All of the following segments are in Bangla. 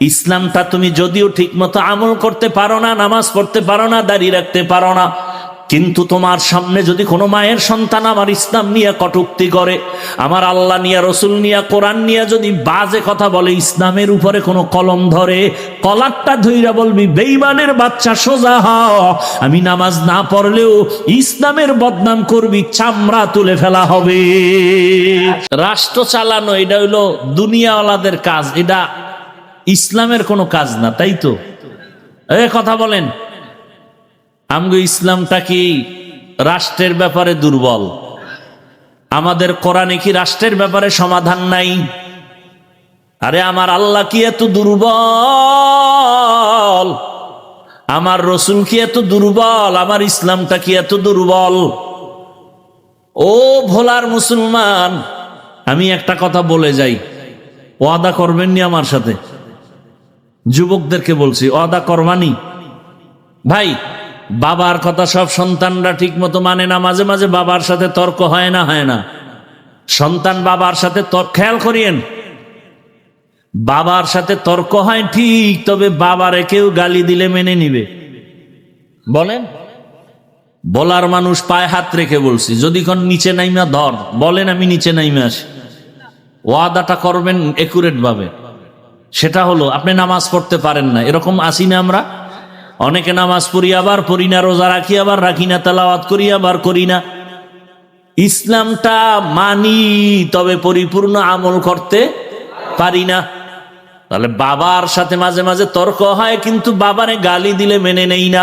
ইসলামটা তুমি যদিও ঠিক মতো আমল করতে পারো না, নামাজ পড়তে পারো না, দাঁড়িয়ে রাখতে পারো না, কিন্তু তোমার সামনে যদি কোনো মায়ের সন্তান আমার ইসলাম নিয়ে কটুক্তি করে, আমার আল্লাহ নিয়ে, রসুল নিয়ে, কোরআন নিয়ে যদি বাজে কথা বলে, ইসলামের উপরে কোনো কলম ধরে, কলারটা ধইরা বলবি বেইমানের বাচ্চা, সোজা হ, আমি নামাজ না পড়লেও ইসলামের বদনাম করবি, চামড়া তুলে ফেলা হবে। রাষ্ট্র চালানো, এটা হইল দুনিয়াওয়ালাদের কাজ, এটা ইসলামের কোনো কাজ না, তাই তো? এ কথা বলেন। আমগো ইসলামটা কি রাষ্ট্রের ব্যাপারে দুর্বল? আমাদের কোরআনে কি রাষ্ট্রের ব্যাপারে সমাধান নাই? আরে আমার আল্লাহ কি এত দুর্বল? আমার রসুল কি এত দুর্বল? আমার ইসলামটা কি এত দুর্বল? ও ভোলার মুসলমান, আমি একটা কথা বলে যাই। ওয়াদা করবেননি আমার সাথে? যুবকদেরকে বলছি অদা করবানি ভাই, বাবার কথা সব সন্তানরা ঠিক মতো মানে না, মাঝে মাঝে বাবার সাথে তর্ক হয় না হয় না। সন্তান বাবার সাথে খেয়াল করিয়েন। বাবার সাথে তর্ক হয় ঠিক, তবে বাবারে কেউ গালি দিলে মেনে নিবে। বলেন? বলার মানুষ পায়ে হাত রেখে বলছি, যদি কোন নিচে নাইমা ধর, বলেন আমি নিচে নাইমে আসি। ওয়াদাটা করবেন একুরেট ভাবে। সেটা হলো, আপনি নামাজ পড়তে পারেন না। এরকম আসি না আমরা? অনেকে নামাজ পড়ি আবার, পড়ি না, রোজা রাখি আবার, রাখি না, তালাওয়াত করি আবার, করি না। ইসলামটা মানি, তবে পরিপূর্ণ আমল করতে পারি না। তাহলে বাবার সাথে মাঝে মাঝে তর্ক হয়, কিন্তু বাবারে গালি দিলে মেনে নেই না।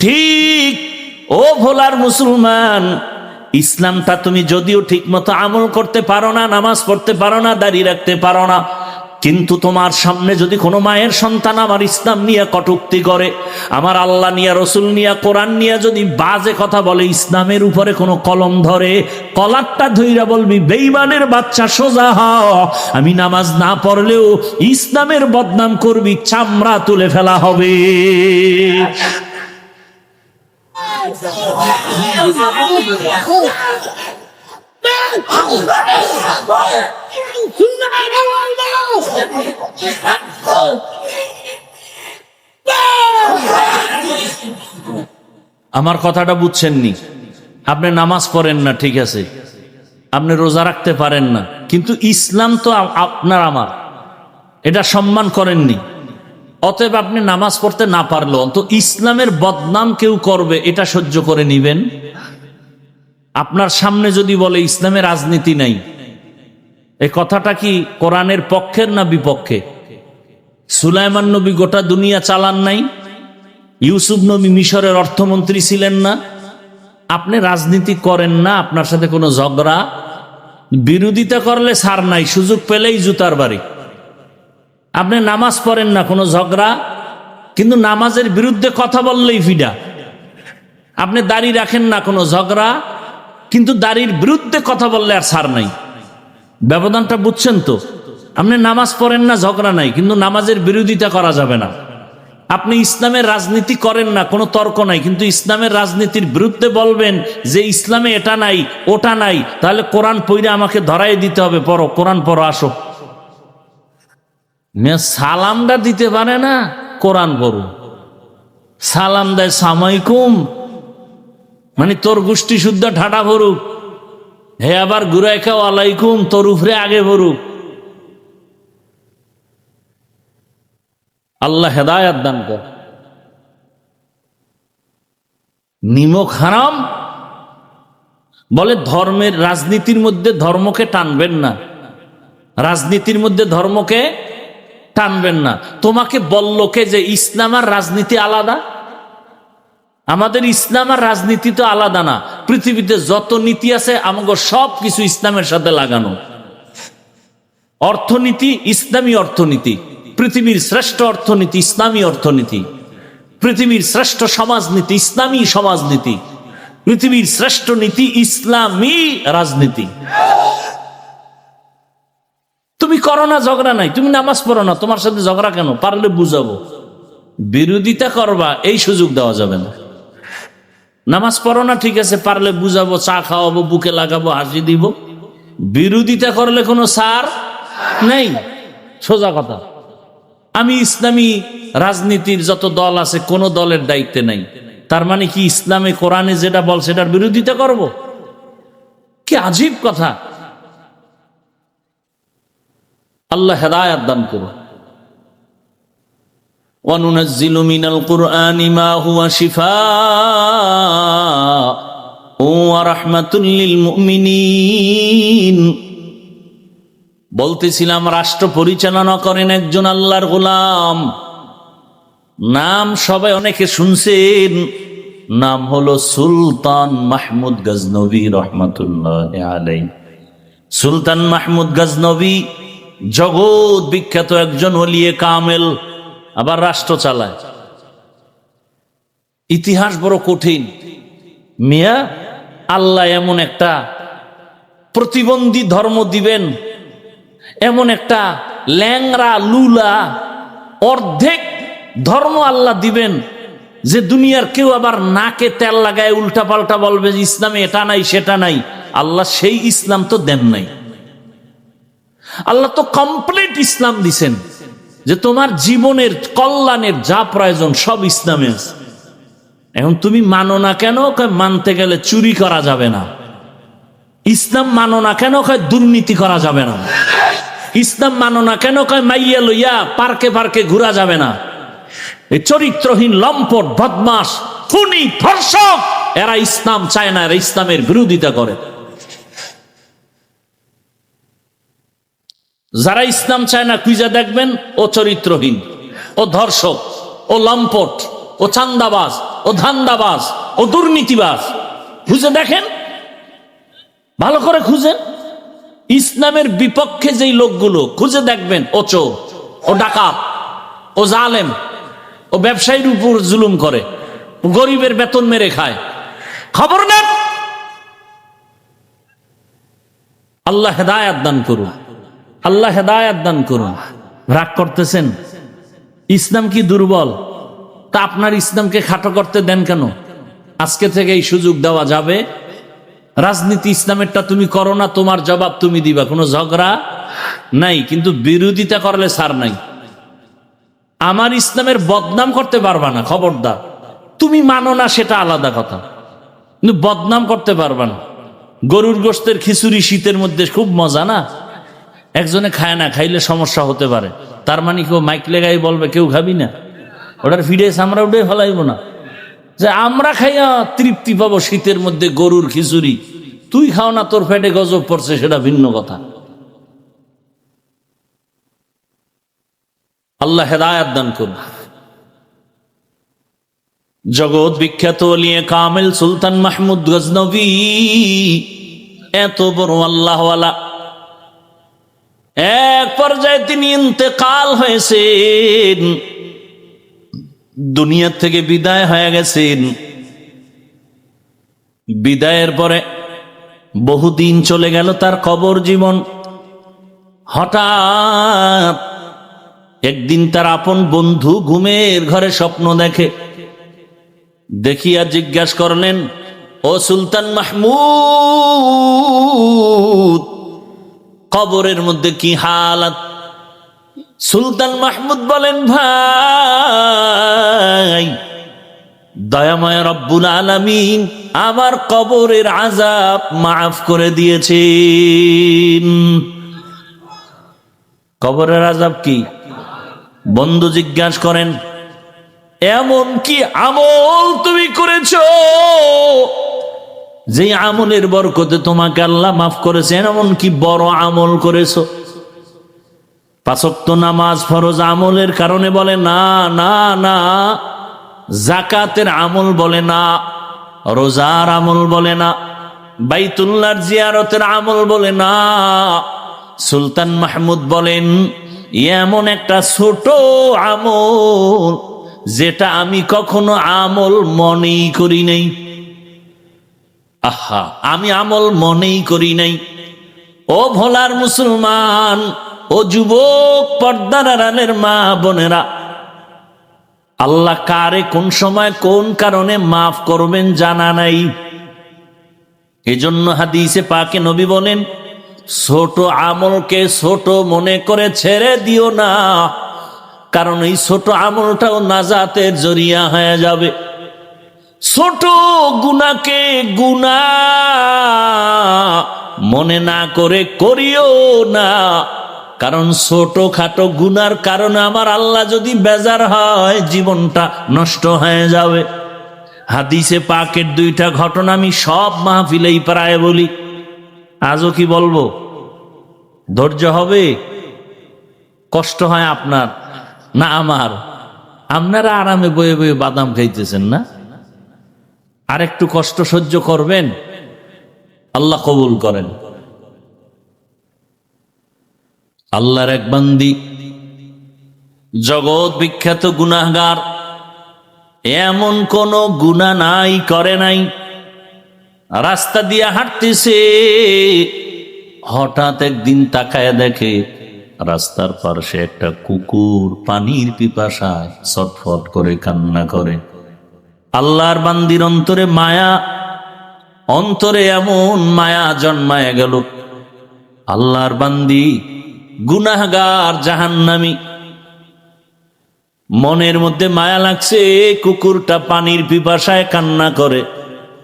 ঠিক ও ভোলার মুসলমান, ইসলামটা তুমি যদিও ঠিক মতো আমল করতে পারো না, নামাজ পড়তে পারো না, দাঁড়িয়ে রাখতে পারো না কিন্তু তোমার সামনে যদি কোনো মায়ের সন্তান আমার ইসলাম নিয়ে কটুক্তি করে, আমার আল্লাহ নিয়ে, রসুল নিয়ে, কোরআন নিয়ে যদি বাজে কথা বলে, ইসলামের উপরে কোনো কলম ধরে, কলারটা ধইরা বলবি, বেইমানের বাচ্চা, সোজা হ আমি নামাজ না পড়লেও ইসলামের বদনাম করবি, চামড়া তুলে ফেলা হবে। আমার কথাটা বুঝছেননি। আপনি নামাজ পড়েন না, ঠিক আছে। আপনি রোজা রাখতে পারেন না। কিন্তু ইসলাম তো আপনার আমার। এটা সম্মান করেননি। অতএব আপনি নামাজ পড়তে না পারলেও তো ইসলামের বদনাম কেউ করবে, এটা সহ্য করে নিবেন। আপনার সামনে যদি বলে ইসলামের রাজনীতি নাই এই কথাটা কি কোরআনের পক্ষের না বিপক্ষে? সুলাইমান নবী গোটা দুনিয়া চালান নাই? ইউসুফ নবী মিশরের অর্থমন্ত্রী ছিলেন না? আপনি রাজনীতি করেন না, আপনার সাথে কোনো ঝগড়া? বিরোধিতা করলে সার নাই, সুযোগ পেলেই জুতার বাড়ি। আপনি নামাজ পড়েন না, কোনো ঝগড়া? কিন্তু নামাজের বিরুদ্ধে কথা বললেই ফিডা আপনি দাড়ি রাখেন না, কোনো ঝগড়া? কিন্তু দাড়ির বিরুদ্ধে কথা বললে আর সার নাই। ব্যবধানটা বুঝছেন তো? আপনি নামাজ পড়েন না, ঝগড়া নাই, কিন্তু নামাজের বিরোধিতা করা যাবে না। আপনি ইসলামের রাজনীতি করেন না, কোনো তর্ক নাই, কিন্তু ইসলামের রাজনীতির বিরুদ্ধে বলবেন যে ইসলামে এটা নাই, ওটা নাই, তাহলে কোরআন পইরে আমাকে ধরাই দিতে হবে, পড়ো, কোরআন পড়ো, আসো। সালামটা দিতে পারে না, কোরআন পড়ো। সালাম দেয় সামাইকুম মানে তোর গোষ্ঠী শুদ্ধ ঠাটা ভরুক। হে আবার ঘুরাই খাও, আলাইকুম, তোর উপরে আগে ভরুক। আল্লাহ হেদায়াত দান কর। নিমক হারাম? বলে ধর্মের, রাজনীতির মধ্যে ধর্মকে টানবেন না। রাজনীতির মধ্যে ধর্মকে টানবেন না। তোমাকে বলল কে যে ইসলাম আর রাজনীতি আলাদা? আমাদের ইসলাম আর রাজনীতি তো আলাদা না। পৃথিবীতে যত নীতি আছে আমাকে সব কিছু ইসলামের সাথে লাগানো। অর্থনীতি ইসলামী অর্থনীতি। পৃথিবীর শ্রেষ্ঠ অর্থনীতি ইসলামী অর্থনীতি। পৃথিবীর শ্রেষ্ঠ সমাজনীতি ইসলামী সমাজনীতি। পৃথিবীর শ্রেষ্ঠ নীতি ইসলামী রাজনীতি। তুমি করো না, ঝগড়া নাই। তুমি নামাজ পড়ো না, তোমার সাথে ঝগড়া কেন? পারলে বুঝাবো। বিরোধিতা করবা, এই সুযোগ দেওয়া যাবে না। নামাজ পড়ো না, ঠিক আছে, পারলে বুঝাবো, চা খাওয়াবো, বুকে লাগাবো, হাসি দিব। বিরোধিতা করলে কোনো সার নেই? সোজা কথা। আমি ইসলামী রাজনীতির যত দল আছে, কোন দলের দায়িত্বে নাই। তার মানে কি ইসলামে, কোরআনে যেটা বল, সেটার বিরোধিতা করব? কি আজীব কথা। আল্লাহ হেদায়াত দান করুন। وننزل من القرآن ما هو شفاء ورحمة للمؤمنين বলতেছিলাম রাষ্ট্র পরিচালনা করেন একজন আল্লাহর গোলাম নাম সবাই অনেকে শুনছেন নাম হলো সুলতান মাহমুদ গজনবী রহমতুল্লাহ আলাই সুলতান মাহমুদ গজনবী জগৎ বিখ্যাত একজন ওলিয়ে কামেল আবার রাষ্ট্র চালায়। ইতিহাস বড় কঠিন। মিয়া, আল্লাহ এমন একটা প্রতিবন্ধী ধর্ম দিবেন। এমন একটা ল্যাংরা লুলা, অর্ধেক ধর্ম আল্লাহ দিবেন যে দুনিয়ার কেউ আবার নাকে তেল লাগায় উল্টা পাল্টা বলবে যে ইসলামে এটা নাই, সেটা নাই। আল্লাহ সেই ইসলাম তো দেন নাই। আল্লাহ তো কমপ্লিট ইসলাম দিছেন। যে তোমার জীবনের কল্যাণের যা প্রয়োজন সব ইসলামে আছে। এখন তুমি মানো না কেন? মানতে গেলে চুরি করা যাবে না। ইসলাম মানো না কেন? কয়, দুর্নীতি করা যাবে না। ইসলাম মানো না কেন? কয়, মাইয়া লইয়া পার্কে পার্কে ঘোরা যাবে না। এই চরিত্রহীন, লম্পট বদমাস খুনি, ধর্ষক, এরা ইসলাম চায় না, এরা ইসলামের বিরোধিতা করে। যারা ইসলাম চায় না, খুঁজে দেখবেন ও চরিত্রহীন, ও ধর্ষক, ও লম্পট, ও চান্দাবাজ, ও ধান্দাবাজ, ও দুর্নীতিবাজ। খুঁজে দেখেন? ভালো করে খুঁজেন। ইসলামের বিপক্ষে যেই লোকগুলো, খুঁজে দেখবেন ও চোর, ও ডাকাত, ও জালেম, ও ব্যবসায়ীর উপর জুলুম করে গরিবের বেতন মেরে খায়। খবর নেন? আল্লাহ হেদায়াত দান করুন। আল্লাহ হেদায়াত দান করুন। রাগ করতেছেন? ইসলাম কি দুর্বল? তা আপনার ইসলামকে খাটো করতে দেন কেন? আজকে থেকে এই সুযোগ দেওয়া যাবে। রাজনীতি ইসলামেরটা তুমি করো না, তোমার জবাব তুমি দিবা। কোনো ঝগড়া নাই, কিন্তু বিরোধিতা করলে সার নাই। আমার ইসলামের বদনাম করতে পারবা না, খবরদার। তুমি মানো না, সেটা আলাদা কথা। কিন্তু বদনাম করতে পারবা না। গরুর গোস্তের খিচুড়ি শীতের মধ্যে খুব মজা না? একজনে খায় না, খাইলে সমস্যা হতে পারে। তার মানে কেউ মাইক লেগাই বলবে, কেউ খাবি না? ওটার ফিডেস আমরা উঠে ফেলাইব না। যে আমরা খাইয়া তৃপ্তি পাবো শীতের মধ্যে গরুর খিচুড়ি। তুই খাও না, তোর পেটে গজব পড়ছে, সেটা ভিন্ন কথা। আল্লাহ হেদায়াত দান করুন। জগৎ বিখ্যাত লিয়ে কামেল সুলতান মাহমুদ গজনবী, এত বড় আল্লাহওয়ালা এক পর্যায়ে তিনি ইন্তেকাল হয়েছেন। দুনিয়ার থেকে বিদায় হয়ে গেছেন। বিদায়ের পরে বহুদিন চলে গেল তার কবর জীবন। হঠাৎ একদিন তার আপন বন্ধু ঘুমের ঘরে স্বপ্ন দেখে। দেখিয়া জিজ্ঞাসা করলেন, ও সুলতান মাহমুদ কবরের মধ্যে কি হালাত? সুলতান মাহমুদ বলেন, ভাই, দয়াময় রব্বুল আলামিন আমার কবরের আজাব মাফ করে দিয়েছেন। কবরের আজাব কি? বন্ধু জিজ্ঞাসা করেন, এমন কি আমল তুমি করেছ? যে আমলের বরকতে তোমাকে আল্লাহ মাফ করেছেন, এমন কি বড় আমল করেছ? পাঁচক্ত নামাজ ফরজ আমলের কারণে বলে, না না না। জাকাতের আমল বলে না, রোজার আমল বলে না বাইতুল্লার জিয়ারতের আমল বলে না। সুলতান মাহমুদ বলেন এমন একটা ছোট আমল, যেটা আমি কখনো আমল মনেই করি নাই। আহা, আমি আমল মনেই করি নাই। ও ভোলার মুসলমান, ও যুবক পর্দার আড়ালের মা বোনেরা, আল্লাহ কারে কোন সময় কোন কারণে মাফ করবেন জানা নাই। এজন্য হাদিসে পাকে নবী বলেন, ছোট আমলকে ছোট মনে করে ছেড়ে দিও না, কারণ এই ছোট আমলটাও নাজাতের জরিয়া হয়ে যাবে। ছোট গুনাকে গুনা, মনে না করে করিও না। কারণ ছোট খাটো গুনার কারণে আমার আল্লাহ যদি বেজার হয়, জীবনটা নষ্ট হয়ে যাবে। হাদিসে পাকের দুইটা ঘটনা আমি সব মাহফিলেই প্রায় বলি। আজও কি বলব? ধৈর্য হবে? কষ্ট হয় আপনার? না আমার। আপনারা আরামে বয়ে বয়ে বাদাম খাইতেছেন না? আর একটু কষ্ট সহ্য করবেন, আল্লাহ কবুল করেন। আল্লাহর এক বান্দি, জগৎ বিখ্যাত গুনাহগার, এমন কোন গুণা নাই, করে নাই। রাস্তা দিয়ে হাঁটতেছে, হঠাৎ একদিন তাকায় দেখে রাস্তার পাশে একটা কুকুর পানির পিপাসায় ছটফট করে কান্না করে। আল্লাহর বান্দির অন্তরে মায়া, অন্তরে এমন মায়া জন্মায় গেল। আল্লাহর বান্দি, গুনাহগার, জাহান্নামী। মনের মধ্যে মায়া লাগছে, কুকুরটা পানির পিপাসায় কান্না করে।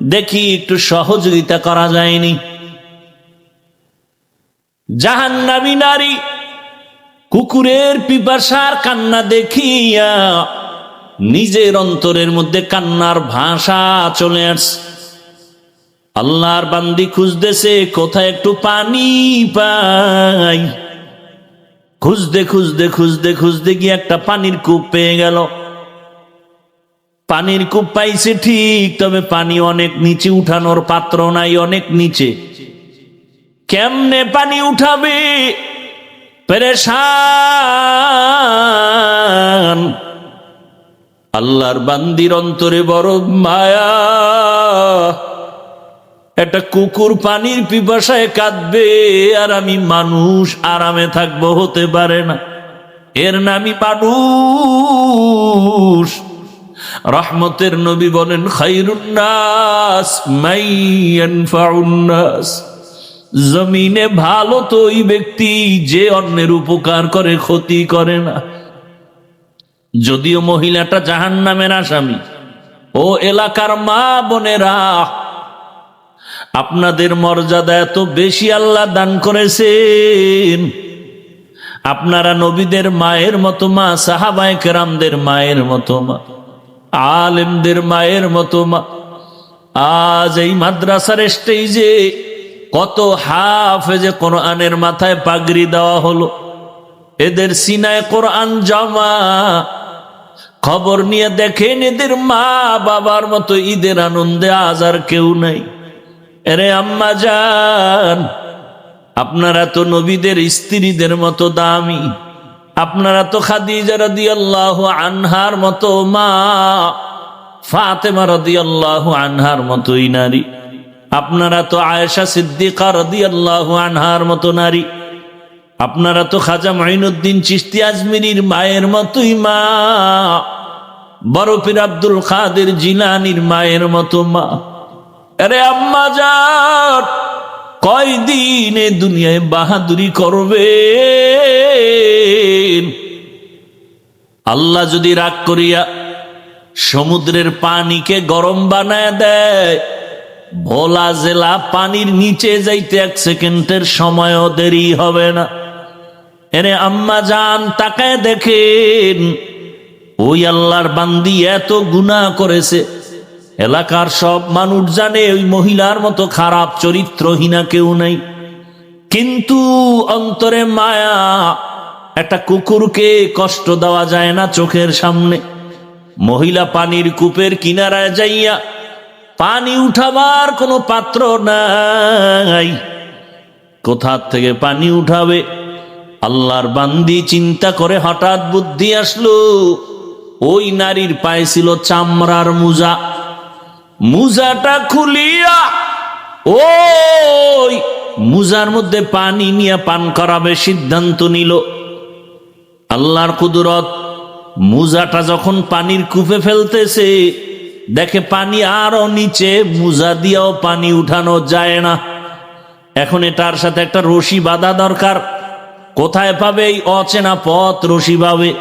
দেখি একটু সহযোগিতা করা যায়নি। জাহান্নামী নারী, কুকুরের পিপাসার কান্না দেখিয়া নিজের অন্তরের মধ্যে কান্নার ভাষা চলে আসছে। আল্লাহর বান্দি খুঁজতেছে, কোথায় একটু পানি পাই। খুঁজতে খুঁজতে খুঁজতে খুঁজতে গিয়ে একটা পানির কূপ পেয়ে গেল। পানির কূপ পাইছে ঠিক, তবে পানি অনেক নিচে উঠানোর পাত্র নাই, অনেক নিচে। কেমনে পানি উঠাবে? পেরেশান। আল্লাহর বান্দির অন্তরে বড় মায়া। একটা কুকুর পানির পিপাসায় কাঁদবে আর আমি মানুষ আরামে থাকব হতে পারে না। এর নামই মানুষ। রহমতের নবী বলেন খাইরুন্নাস মাইয়ানফাউন্নাস জমিনে ভালো তো ওই ব্যক্তি, যে অন্যের উপকার করে, ক্ষতি করে না। যদিও মহিলাটা জাহান নামের আসামি। ও এলাকার মা বোনেরা, আপনাদের মর্যাদা এত বেশি আল্লাহ দান করেছেন। আপনারা নবীদের মায়ের মতো মা, সাহাবায় কেরামদের মায়ের মতো মা, আলেমদের মায়ের মতো মা। আজ এই মাদ্রাসার স্টেজে কত হাফেজে কোরআনের মাথায় পাগড়ি দেওয়া হলো। এদের সিনায় কোরআন জমা খবর নিয়ে দেখেন এদের মা বাবার মতো ঈদের আনন্দে আজ আর কেউ নাই। এরে আম্মা যান আপনারা তো নবীদের স্ত্রীদের মতো দামি। আপনারা তো খাদিজা আল্লাহ আনহার মতো মা, ফাতেমা রাদিয়াল্লাহু আনহার মতোই নারী। আপনারা তো আয়েশা সিদ্দিকা আল্লাহ আনহার মতো নারী। আপনারা তো খাজা মাইনুদ্দিন চিস্তি আজমিরির মায়ের মতোই মা। বরফির আব্দুল খাদের জিলানির মায়ের মতো মা। আরে আম্মা যান কয়দিন এ দুনিয়ায় বাহাদুরি করবে আল্লাহ যদি রাগ করিয়া সমুদ্রের পানিকে গরম বানায় দেয়, ভোলা জেলা পানির নিচে যাইতে এক সেকেন্ডের সময়ও দেরি হবে না। এরে আম্মা যান, তাকায় দেখেন ওই আল্লাহর বান্দি এত গুণা করেছে। এলাকার সব মানুষ জানে ওই মহিলার মতো খারাপ চরিত্রহীনা কেউ নাই। কিন্তু অন্তরে মায়া, একটা কুকুরকে কষ্ট দেওয়া যায় না চোখের সামনে। মহিলা পানির কূপের কিনারায় যাইয়া পানি উঠাবার কোনো পাত্র নাই। কোথার থেকে পানি উঠাবে? আল্লাহর বান্দি চিন্তা করে হঠাৎ বুদ্ধি আসলো ওই নারীর পায়ে ছিল চামড়ার মুজা। মুজাটা খুলিয়া ওই মুজার মধ্যে পানি নিয়ে পান করাবে সিদ্ধান্ত নিল। আল্লাহর কুদরত মুজাটা যখন পানির কূপে ফেলতেছে, দেখে পানি আরও নিচে, মুজা দিয়েও পানি উঠানো যায় না। এখন এটার সাথে একটা রশি বাঁধা দরকার। কোথায় পাবে এই অচেনা পথ রশি পাবে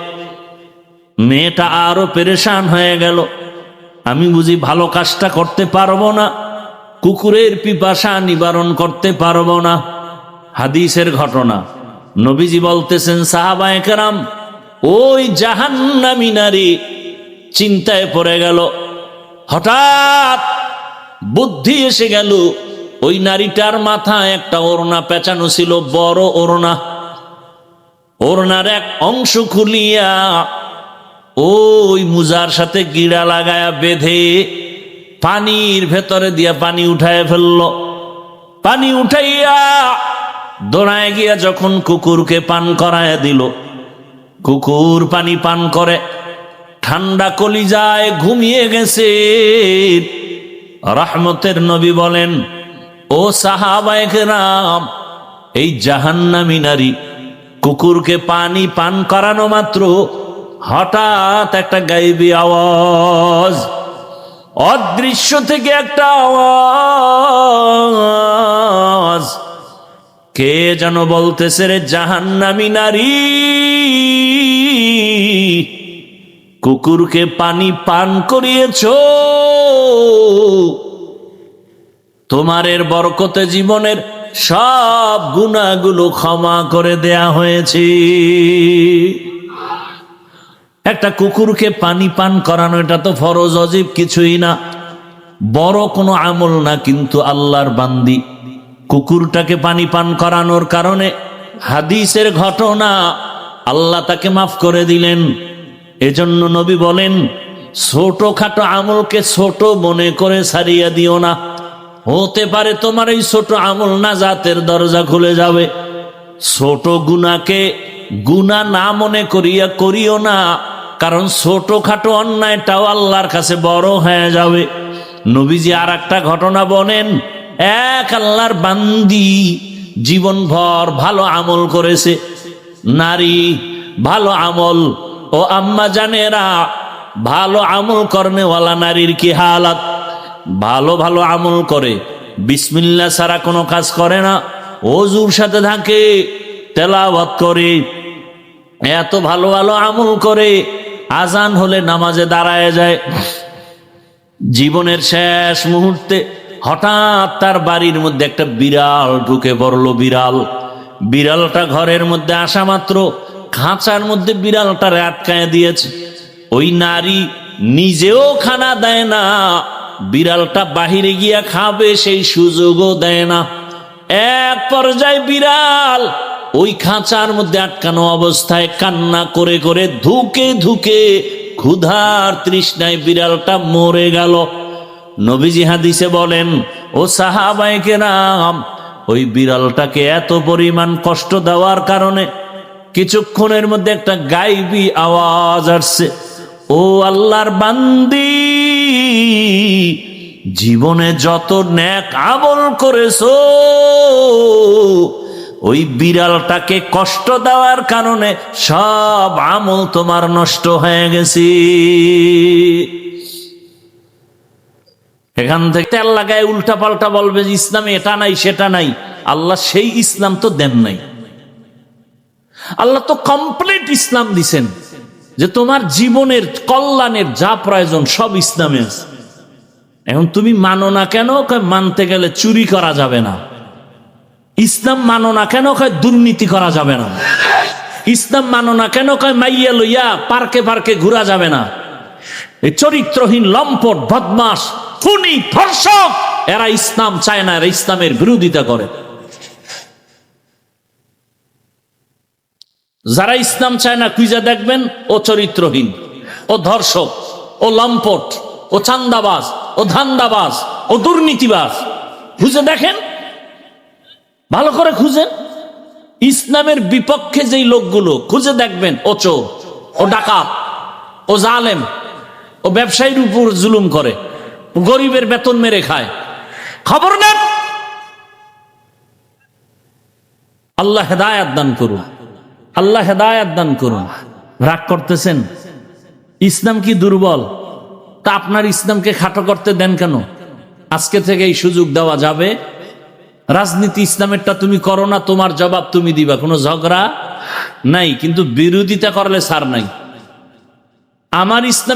মেয়েটা আরও পেরেশান হয়ে গেল। আমি বুঝি ভালো কাজটা করতে পারব না, কুকুরের পিপাসা নিবারণ করতে পারব না। হাদিসের ঘটনা, নবীজি বলতেছেন, সাহাবায়ে কেরাম, ওই জাহান্নামী নারী চিন্তায় পড়ে গেল। হঠাৎ বুদ্ধি এসে গেল, ওই নারীটার মাথায় একটা ওড়না পেঁচানো ছিল, বড় ওড়না। ওড়নার এক অংশ খুলিয়া ওই মুজার সাথে গিড়া লাগায়া বেঁধে পানির ভেতরে দিয়া পানি উঠায় ফেলল। পানি উঠাইয়া দৌড়ায় গিয়া যখন কুকুরকে পান করায় দিল, কুকুর পানি পান করে, ঠান্ডা কলিজায় ঘুমিয়ে গেছে। রহমতের নবী বলেন, ও সাহাবায়ক রাম এই জাহান্নামী নারী, কুকুরকে পানি পান করানো মাত্র হঠাৎ একটা গাইবি আওয়াজ, অদৃশ্য থেকে একটা আওয়াজ। কে যেন বলতেছে রে, জাহান্নামী নারী? কুকুরকে পানি পান করিয়েছ? তোমারের বরকতে জীবনের সব গুণাগুলো ক্ষমা করে দেয়া হয়েছে। একটা কুকুরকে পানি পান করানো, এটা তো ফরজ, অজীব কিছুই না। বড় কোনো আমল না, কিন্তু আল্লাহর বান্দি। কুকুরটাকে পানি পান করানোর কারণে হাদিসের ঘটনা আল্লাহ তাকে মাফ করে দিলেন। এজন্য নবী বলেন, ছোটখাটো আমলকে ছোট মনে করে সারিয়া দিও না। হতে পারে তোমার এই ছোট আমল না জাতের দরজা খুলে যাবে। ছোট গুনাকে গুণা না মনে করিয়া করিও না। কারণ ছোটখাটো অন্যায়টাও আল্লাহর কাছে বড় হয়ে যাবে। নবীজি আর একটা ঘটনা বলেন, এক আল্লাহর বান্দি জীবনভর ভালো আমল করেছে। নারী ভালো আমল ও আম্মা জানেরা ভালো আমল করনেওয়ালা নারীর কি হালাত? ভালো ভালো আমল করে বিসমিল্লা ছাড়া কোনো কাজ করে না। অজুর সাথে থাকে, তেলাওয়াত করে, এত ভালো ভালো আমল করে আজান হলে নামাজে দাঁড়ায় যায়। জীবনের শেষ মুহূর্তে হঠাৎ তার বাড়ির মধ্যে একটা বিড়াল ঢুকে পড়ল বিড়াল। বিড়ালটা ঘরের মধ্যে আসা মাত্র, খাঁচার মধ্যে বিড়ালটারে আটকায় দিয়েছে। ওই নারী নিজেও খানা দেয় না, বিড়ালটা বাহিরে গিয়া খাবে সেই সুযোগও দেয় না। এক পর্যায়ে বিড়াল ওই খাঁচার মধ্যে আটকানো অবস্থায় কান্না করে করে ধুকে ধুকে ক্ষুধার তৃষ্ণায় বিড়ালটা মরে গেল। নবীজি হাদিসে বলেন, ও সাহাবাইকে রাম ওই বিড়ালটাকে এত পরিমাণ কষ্ট দেওয়ার কারণে কিছুক্ষণের মধ্যে একটা গাইবি আওয়াজ আসছে। ও আল্লাহর বান্দি, জীবনে যত ন্যাক আমল করেছ ওই বিড়ালটাকে কষ্ট দেওয়ার কারণে সব আমল তোমার নষ্ট হয়ে গেছে। এখান থেকে তেল লাগায় উল্টা পাল্টা বলবে ইসলামে এটা নাই, সেটা নাই। আল্লাহ সেই ইসলাম তো দেন নাই। আল্লাহ তো কমপ্লিট ইসলাম দিছেন যে, তোমার জীবনের কল্যাণের যা প্রয়োজন সব ইসলামে এখন তুমি মানো না কেন? মানতে গেলে চুরি করা যাবে না। ইসলাম মানো না কেন কয় দুর্নীতি করা যাবে না? ইসলাম মানো না কেন কয় মাইয়া লইয়া পার্কে পার্কে ঘোরা যাবে না? চরিত্রহীন, লম্পট বদমাস খুনি, ধর্ষক, এরা ইসলাম চায় না, এরা ইসলামের বিরোধিতা করে। যারা ইসলাম চায় না, কুইজা দেখবেন, ও চরিত্রহীন, ও ধর্ষক, ও লম্পট, ও চান্দাবাজ, ও ধান্দাবাজ, ও দুর্নীতিবাজ। খুঁজে দেখেন? ভালো করে খুঁজেন। ইসলামের বিপক্ষে যেই লোকগুলো, খুঁজে দেখবেন, ও চোর, ও ডাকাত, ও জালেম, ও ব্যবসায়ীর উপর জুলুম করে গরিবের বেতন মেরে খায়। খবর নেন। আল্লাহ হেদায়াত দান করুন। আল্লাহ হেদায়াত দান করুন। রাগ করতেছেন? ইসলাম কি দুর্বল? তা আপনার ইসলামকে খাটো করতে দেন কেন? আজকে থেকে এই সুযোগ দেওয়া যাবে। রাজনীতি ইসলামেরটা তুমি করো না, তোমার জবাব তুমি দিবা। কোনো ঝগড়া নাই, কিন্তু বিরোধিতা করলে সার নাই। আমার ইসলাম